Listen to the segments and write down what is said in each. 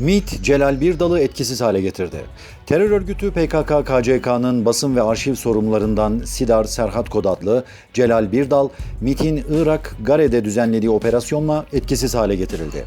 MİT, Celal Birdal'ı etkisiz hale getirdi. Terör örgütü PKK-KCK'nın basın ve arşiv sorumlularından Sidar Serhat Kod adlı Celal Birdal, MİT'in Irak Gare'de düzenlediği operasyonla etkisiz hale getirildi.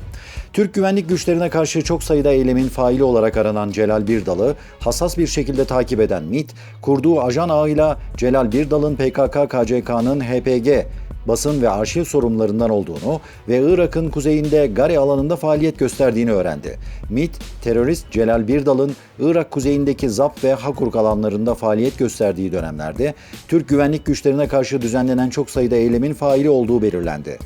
Türk güvenlik güçlerine karşı çok sayıda eylemin faili olarak aranan Celal Birdal'ı hassas bir şekilde takip eden MİT, kurduğu ajan ağıyla Celal Birdal'ın PKK-KCK'nın HPG basın ve arşiv sorumlularından olduğunu ve Irak'ın kuzeyinde Gare alanında faaliyet gösterdiğini öğrendi. MİT, terörist Celal Birdal'ın Irak kuzeyindeki Zap ve Hakurk alanlarında faaliyet gösterdiği dönemlerde Türk güvenlik güçlerine karşı düzenlenen çok sayıda eylemin faili olduğu belirlendi.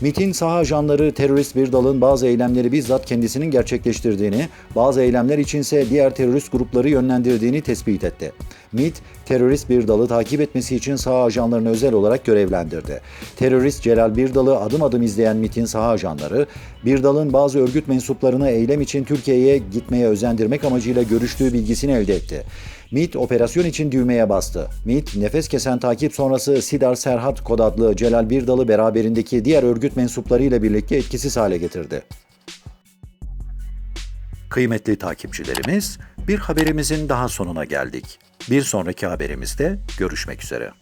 MİT'in saha ajanları terörist Birdal'ın bazı eylemleri bizzat kendisinin gerçekleştirdiğini, bazı eylemler içinse diğer terörist grupları yönlendirdiğini tespit etti. MİT, terörist Birdal'ı takip etmesi için saha ajanlarını özel olarak görevlendirdi. Terörist Celal Birdal'ı adım adım izleyen MİT'in saha ajanları, Birdal'ın bazı örgüt mensuplarını eylem için Türkiye'ye gitmeye özendirmek amacıyla görüştüğü bilgisini elde etti. MİT operasyon için düğmeye bastı. MİT nefes kesen takip sonrası Sidar Serhat Kod adlı Celal Birdal'ı beraberindeki diğer örgüt mensuplarıyla birlikte etkisiz hale getirdi. Kıymetli takipçilerimiz, bir haberimizin daha sonuna geldik. Bir sonraki haberimizde görüşmek üzere.